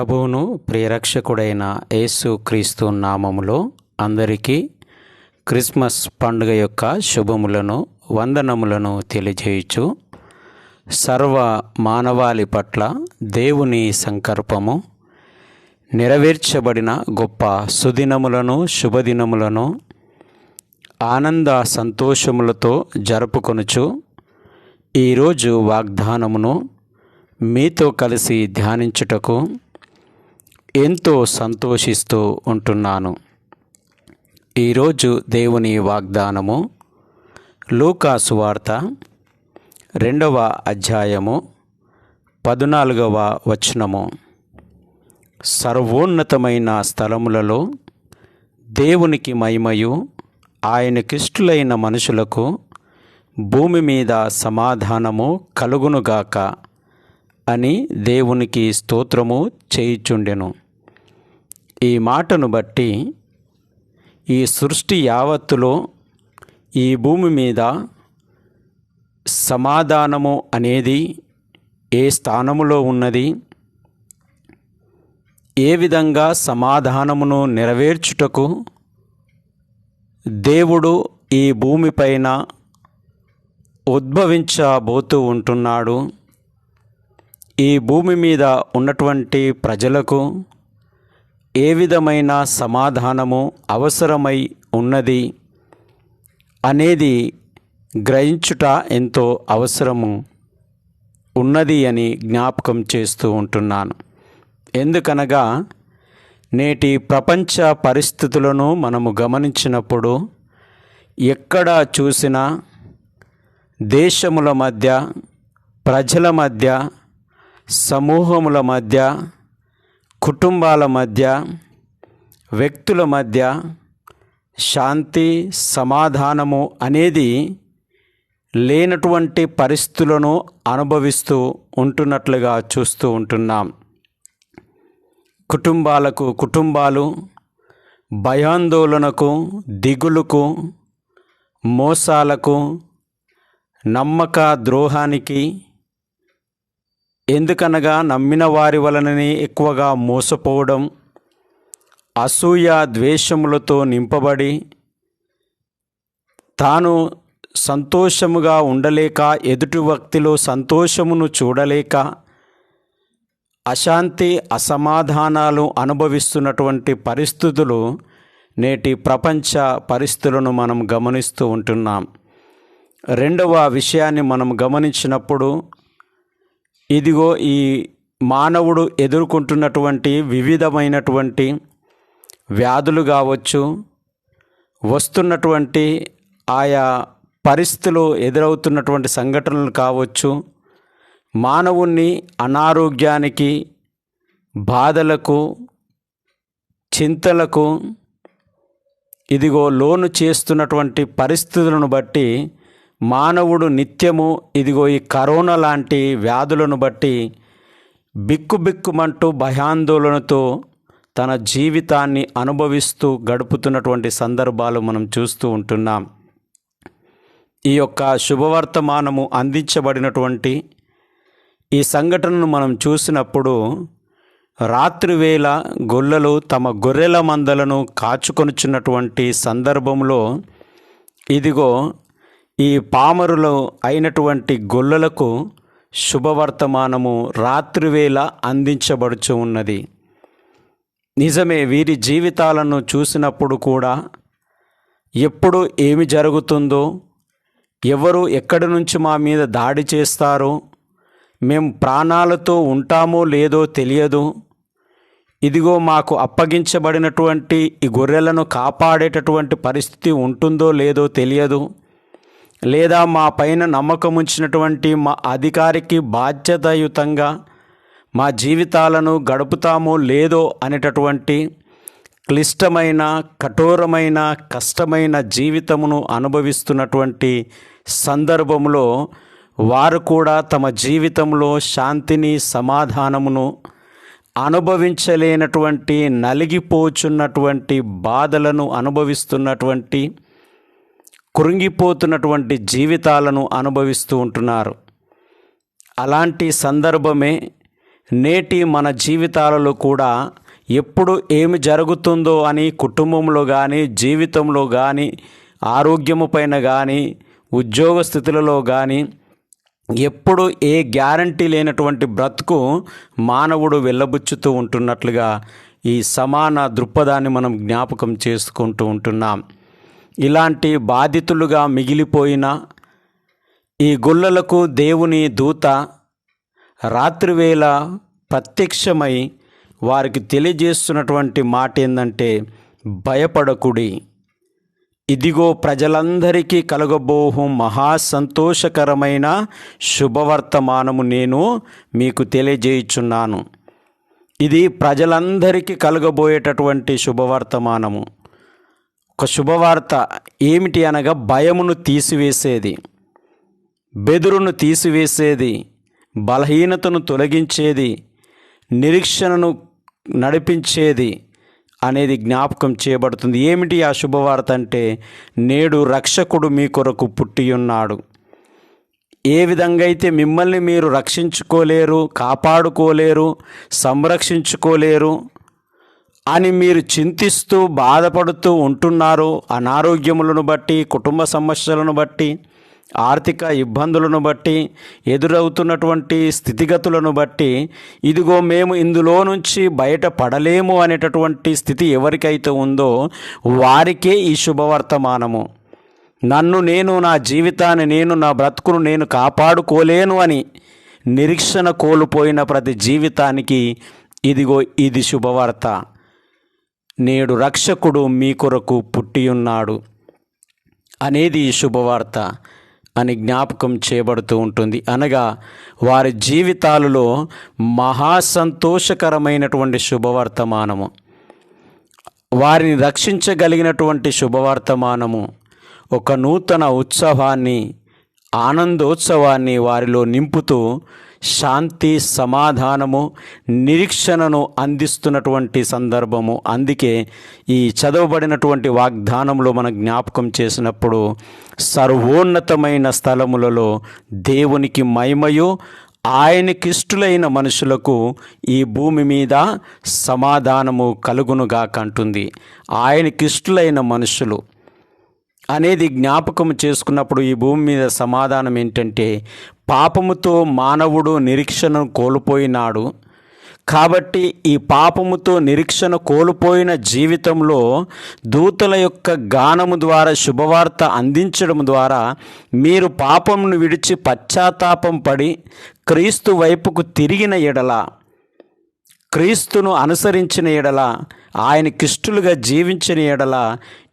ప్రభువును ప్రియరక్షకుడైన యేసు క్రీస్తు నామములో అందరికీ క్రిస్మస్ పండుగ యొక్క శుభములను వందనములను తెలియజేయచ్చు సర్వ మానవాళి పట్ల దేవుని సంకల్పము నెరవేర్చబడిన గొప్ప సుదినములను శుభదినములను ఆనంద సంతోషములతో జరుపుకొనుచు ఈరోజు వాగ్దానమును మీతో కలిసి ధ్యానించుటకు ఎంతో సంతోషిస్తూ ఉంటున్నాను. ఈరోజు దేవుని వాగ్దానము లూకాసు వార్త రెండవ అధ్యాయము పద్నాలుగవ వచనము. సర్వోన్నతమైన స్థలములలో దేవునికి మహిమయు ఆయనకిష్టులైన మనుషులకు భూమి మీద సమాధానము కలుగునుగాక. అని దేవునికి స్తోత్రము చేయుచుండెను. ఈ మాటను బట్టి ఈ సృష్టి యావత్తులో ఈ భూమి మీద సమాధానము అనేది ఏ స్థానములో ఉన్నది? ఏ విధంగా సమాధానమును నెరవేర్చుటకు దేవుడు ఈ భూమిపైన ఉద్భవించబోతూ ఉంటున్నాడు? ఈ భూమి మీద ఉన్నటువంటి ప్రజలకు ఏ విధమైన సమాధానము అవసరమై ఉన్నది అనేది గ్రహించుట ఎంతో అవసరము ఉన్నది అని జ్ఞాపకం చేస్తూ ఉంటున్నాను. ఎందుకనగా నేటి ప్రపంచ పరిస్థితులను మనము గమనించినప్పుడు ఎక్కడ చూసినా దేశముల మధ్య ప్రజల మధ్య సమూహముల మధ్య కుటుంబాల మధ్య వ్యక్తుల మధ్య శాంతి సమాధానము అనేది లేనటువంటి పరిస్థితులను అనుభవిస్తూ ఉంటున్నట్లుగా చూస్తూ ఉంటున్నాం. కుటుంబాలకు కుటుంబాలు భయాందోళనకు దిగులుకు మోసాలకు నమ్మక ద్రోహానికి ఎందుకనగా నమ్మిన వారి వలననే ఎక్కువగా మోసపోవడం అసూయ ద్వేషములతో నింపబడి తాను సంతోషముగా ఉండలేక ఎదుటి వ్యక్తిలో సంతోషమును చూడలేక అశాంతి అసమాధానాలు అనుభవిస్తున్నటువంటి పరిస్థితులు నేటి ప్రపంచ పరిస్థితులను మనం గమనిస్తూ ఉంటున్నాం. రెండవ విషయాన్ని మనం గమనించినప్పుడు ఇదిగో ఈ మానవుడు ఎదుర్కొంటున్నటువంటి వివిధమైనటువంటి వ్యాధులు కావచ్చు వస్తున్నటువంటి ఆయా పరిస్థితులు ఎదురవుతున్నటువంటి సంఘటనలు కావచ్చు మానవుణ్ణి అనారోగ్యానికి బాధలకు చింతలకు ఇదిగో లోను చేస్తున్నటువంటి పరిస్థితులను బట్టి మానవుడు నిత్యము ఇదిగో ఈ కరోనా లాంటి వ్యాధులను బట్టి బిక్కుబిక్కుమంటూ భయాందోళనతో తన జీవితాన్ని అనుభవిస్తూ గడుపుతున్నటువంటి సందర్భాలు మనం చూస్తూ ఉంటున్నాం. ఈ యొక్క శుభవర్తమానము అందించబడినటువంటి ఈ సంఘటనను మనం చూసినప్పుడు రాత్రివేళ గొల్లలు తమ గొర్రెల మందలను కాచుకొనుచున్నటువంటి సందర్భంలో ఇదిగో ఈ పామరులు అయినటువంటి గొల్లలకు శుభవర్తమానము రాత్రివేళ అందించబడుచు ఉన్నది. నిజమే వీరి జీవితాలను చూసినప్పుడు కూడా ఎప్పుడు ఏమి జరుగుతుందో ఎవరు ఎక్కడి నుంచి మా మీద దాడి చేస్తారో మేము ప్రాణాలతో ఉంటామో లేదో తెలియదు. ఇదిగో మాకు అప్పగించబడినటువంటి ఈ గొర్రెలను కాపాడేటటువంటి పరిస్థితి ఉంటుందో లేదో తెలియదు. లేదా మా పైన నమ్మకం ఉంచినటువంటి మా అధికారికి బాధ్యతాయుతంగా మా జీవితాలను గడుపుతామో లేదో అనేటటువంటి క్లిష్టమైన కఠోరమైన కష్టమైన జీవితమును అనుభవిస్తున్నటువంటి సందర్భంలో వారు కూడా తమ జీవితంలో శాంతిని సమాధానమును అనుభవించలేనటువంటి నలిగిపోచున్నటువంటి బాధలను అనుభవిస్తున్నటువంటి కృంగిపోతున్నటువంటి జీవితాలను అనుభవిస్తూ ఉంటున్నారు. అలాంటి సందర్భమే నేటి మన జీవితాలలో కూడా ఎప్పుడు ఏమి జరుగుతుందో అని కుటుంబంలో కానీ జీవితంలో కానీ ఆరోగ్యము పైన కానీ ఉద్యోగ స్థితులలో కానీ ఎప్పుడు ఏ గ్యారంటీ లేనటువంటి బ్రతుకు మానవుడు వెళ్ళబుచ్చుతూ ఉంటున్నట్లుగా ఈ సమాన దృక్పథాన్ని మనం జ్ఞాపకం చేసుకుంటూ ఉంటున్నాం. ఇలాంటి బాధితులుగా మిగిలిపోయిన ఈ గుళ్ళలకు దేవుని దూత రాత్రివేళ ప్రత్యక్షమై వారికి తెలియజేస్తున్నటువంటి మాట ఏంటంటే భయపడకుడి. ఇదిగో ప్రజలందరికీ కలగబోహు మహా సంతోషకరమైన శుభవర్తమానము నేను మీకు తెలియజేయుచున్నాను. ఇది ప్రజలందరికీ కలగబోయేటటువంటి శుభవర్తమానము. ఒక శుభవార్త ఏమిటి అనగా భయమును తీసివేసేది బెదురును తీసివేసేది బలహీనతను తొలగించేది నిరీక్షణను నడిపించేది అనేది జ్ఞాపకం చేయబడుతుంది. ఏమిటి ఆ శుభవార్త అంటే నేడు రక్షకుడు మీ కొరకు పుట్టి ఉన్నాడు ఏ విధంగా అయితే మిమ్మల్ని మీరు రక్షించుకోలేరు కాపాడుకోలేరు సంరక్షించుకోలేరు అని మీరు చింతిస్తూ బాధపడుతూ ఉంటున్నారు అనారోగ్యములను బట్టి కుటుంబ సమస్యలను బట్టి ఆర్థిక ఇబ్బందులను బట్టి ఎదురవుతున్నటువంటి స్థితిగతులను బట్టి ఇదిగో మేము ఇందులో నుంచి బయటపడలేము అనేటటువంటి స్థితి ఎవరికైతే ఉందో వారికే ఈ శుభవర్తమానము. నన్ను నేను నా జీవితాన్ని నేను నా బ్రతుకును నేను కాపాడుకోలేను అని నిరీక్షణ కోల్పోయిన ప్రతి జీవితానికి ఇదిగో ఇది శుభవార్త. నేడు రక్షకుడు మీ కొరకు పుట్టి ఉన్నాడు అనేది ఈ శుభవార్త అని జ్ఞాపకం చేయబడుతూ ఉంటుంది. అనగా వారి జీవితాలలో మహాసంతోషకరమైనటువంటి శుభవర్తమానము. వారిని రక్షించగలిగినటువంటి శుభవర్తమానము ఒక నూతన ఉత్సవాన్ని ఆనందోత్సవాన్ని వారిలో నింపుతూ శాంతి సమాధానము నిరీక్షణను అందిస్తున్నటువంటి సందర్భము. అందుకే ఈ చదవబడినటువంటి వాగ్దానంలో మనం జ్ఞాపకం చేసినప్పుడు సర్వోన్నతమైన స్థలములలో దేవునికి మహిమయు ఆయనకిష్టులైన మనుషులకు ఈ భూమి మీద సమాధానము కలుగునుగాక అంటుంది. ఆయనకిష్టులైన మనుషులు అనేది జ్ఞాపకం చేసుకున్నప్పుడు ఈ భూమి మీద సమాధానం ఏంటంటే పాపముతో మానవుడు నిరీక్షణను కోల్పోయినాడు. కాబట్టి ఈ పాపముతో నిరీక్షణ కోల్పోయిన జీవితంలో దూతల యొక్క గానము ద్వారా శుభవార్త అందించడం ద్వారా మీరు పాపమును విడిచి పశ్చాత్తాపం పడి క్రీస్తు వైపుకు తిరిగిన ఎడల క్రీస్తును అనుసరించిన ఎడల ఆయనకిష్టులుగా జీవించిన ఎడల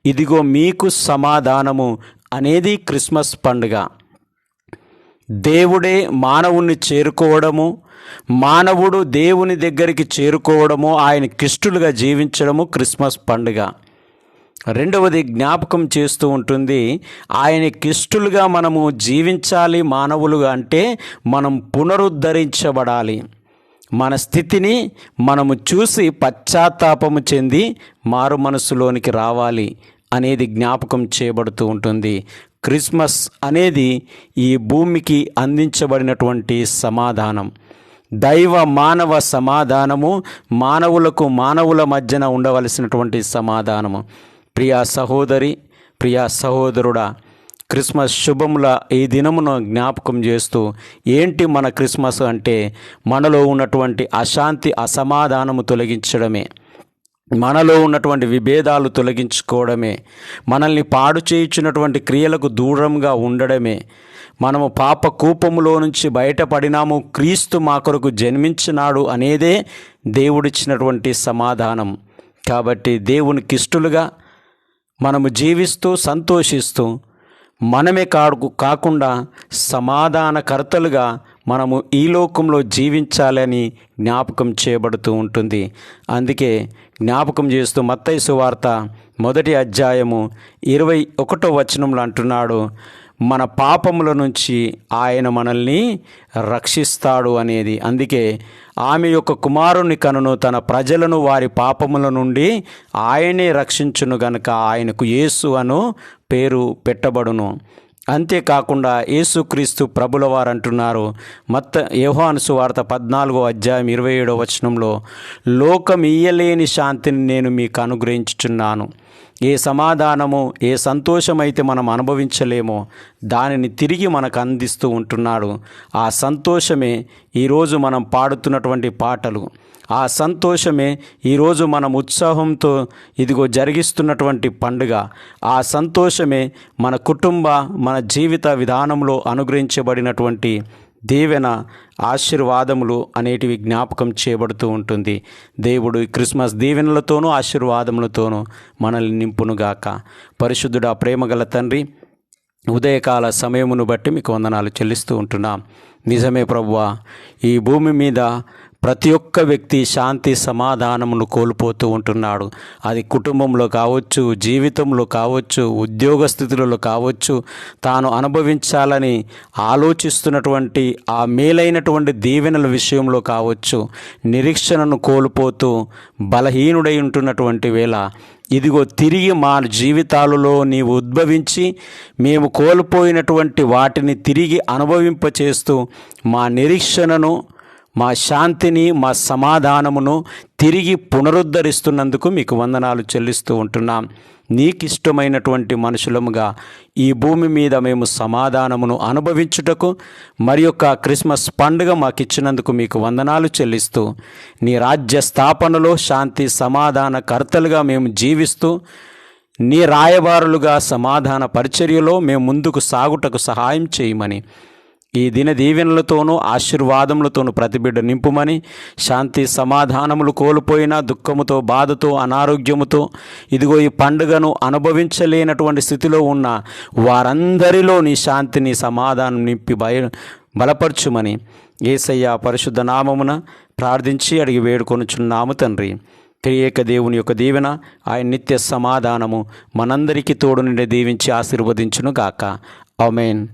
ఇదిగో మీకు సమాధానము అనేది క్రిస్మస్ పండుగ. దేవుడే మానవుణ్ణి చేరుకోవడము మానవుడు దేవుని దగ్గరికి చేరుకోవడము ఆయన కిష్టులుగా జీవించడము క్రిస్మస్ పండుగ. రెండవది జ్ఞాపకం చేస్తూ ఉంటుంది ఆయన కిష్టులుగా మనము జీవించాలి మానవులుగా అంటే మనం పునరుద్ధరించబడాలి. మన స్థితిని మనము చూసి పశ్చాత్తాపము చెంది మారు మనసులోనికి రావాలి. అనేది జ్ఞాపకం చేయబడుతూ ఉంటుంది. క్రిస్మస్ అనేది ఈ భూమికి అందించబడినటువంటి సమాధానం. దైవ మానవ సమాధానము మానవులకు మానవుల మధ్యన ఉండవలసినటువంటి సమాధానము. ప్రియా సహోదరి ప్రియా సహోదరుడా క్రిస్మస్ శుభముల ఈ దినమును జ్ఞాపకం చేస్తూ ఏంటి మన క్రిస్మస్ అంటే మనలో ఉన్నటువంటి అశాంతి అసమాధానము తొలగించడమే. మనలో ఉన్నటువంటి విభేదాలు తొలగించుకోవడమే మనల్ని పాడు చేయించినటువంటి క్రియలకు దూరంగా ఉండడమే మనము పాప కూపములో నుంచి బయటపడినాము క్రీస్తు మా కొరకు జన్మించినాడు అనేదే దేవుడిచ్చినటువంటి సమాధానం. కాబట్టి దేవునికి ఇష్టలుగా మనము జీవిస్తూ సంతోషిస్తూ మనమే కాడు కాకుండా సమాధానకర్తలుగా మనము ఈ లోకంలో జీవించాలని జ్ఞాపకం చేయబడుతూ ఉంటుంది. అందుకే జ్ఞాపకం చేస్తూ మత్తయి సువార్త మొదటి అధ్యాయము ఇరవై ఒకటో వచనంలో అంటున్నాడు మన పాపముల నుంచి ఆయన మనల్ని రక్షిస్తాడు అనేది. అందుకే ఆమె యొక్క కుమారుని కనును తన ప్రజలను వారి పాపముల నుండి ఆయనే రక్షించును గనుక ఆయనకు యేసు అను పేరు పెట్టబడును. అంతేకాకుండా యేసుక్రీస్తు ప్రభుల వారు అంటున్నారు మత్త యోహాను వార్త పద్నాలుగో అధ్యాయం ఇరవై ఏడో వచనంలో లోకం ఇయ్యలేని శాంతిని నేను మీకు అనుగ్రహించుచున్నాను. ఏ సమాధానము ఏ సంతోషమైతే మనం అనుభవించలేమో దానిని తిరిగి మనకు అందిస్తూ ఉంటున్నాడు. ఆ సంతోషమే ఈరోజు మనం పాడుతున్నటువంటి పాటలు. ఆ సంతోషమే ఈరోజు మనం ఉత్సాహంతో ఇదిగో జరిగిస్తున్నటువంటి పండుగ. ఆ సంతోషమే మన కుటుంబ మన జీవిత విధానంలో అనుగ్రహించబడినటువంటి దీవెన ఆశీర్వాదములు అనేటివి జ్ఞాపకం చేయబడుతూ ఉంటుంది. దేవుడు ఈ క్రిస్మస్ దీవెనలతోనూ ఆశీర్వాదములతోనూ మనల్ని నింపునుగాక. పరిశుద్ధుడా ప్రేమగల తండ్రి ఉదయకాల సమయమును బట్టి మీకు వందనాలు చెల్లిస్తూ ఉంటున్నాం. నిజమే ప్రభువా ఈ భూమి మీద ప్రతి ఒక్క వ్యక్తి శాంతి సమాధానమును కోల్పోతూ ఉంటున్నాడు. అది కుటుంబంలో కావచ్చు జీవితంలో కావచ్చు ఉద్యోగ స్థితులలో కావచ్చు తాను అనుభవించాలని ఆలోచిస్తున్నటువంటి ఆ మేలైనటువంటి దీవెనల విషయంలో కావచ్చు నిరీక్షణను కోల్పోతూ బలహీనుడై ఉంటున్నటువంటి వేళ ఇదిగో తిరిగి మా జీవితాలలో నీవు ఉద్భవించి మేము కోల్పోయినటువంటి వాటిని తిరిగి అనుభవింపచేస్తూ మా నిరీక్షణను మా శాంతిని మా సమాధానమును తిరిగి పునరుద్ధరిస్తున్నందుకు మీకు వందనాలు చెల్లిస్తూ ఉంటున్నాం. నీకు ఇష్టమైనటువంటి మనుషులముగా ఈ భూమి మీద మేము సమాధానమును అనుభవించుటకు మరి యొక్క క్రిస్మస్ పండుగ మాకు ఇచ్చినందుకు మీకు వందనాలు చెల్లిస్తూ నీ రాజ్య స్థాపనలో శాంతి సమాధాన కర్తలుగా మేము జీవిస్తూ నీ రాయబారులుగా సమాధాన పరిచర్యలో మేము ముందుకు సాగుటకు సహాయం చేయమని ఈ దిన దీవెనలతోనూ ఆశీర్వాదములతోనూ ప్రతిబిడ్డ నింపుమని శాంతి సమాధానములు కోల్పోయిన దుఃఖముతో బాధతో అనారోగ్యముతో ఇదిగో ఈ పండుగను అనుభవించలేనటువంటి స్థితిలో ఉన్న వారందరిలో నీ శాంతిని సమాధానం నింపి భయ బలపరచుమని ఏసయ్య పరిశుద్ధ నామమున ప్రార్థించి అడిగి వేడుకొనుచున్నాము తండ్రి. త్రియేక దేవుని యొక్క దీవెన ఆయన నిత్య సమాధానము మనందరికీ తోడు నుండి దీవించి ఆశీర్వదించును గాక ఆమెన్.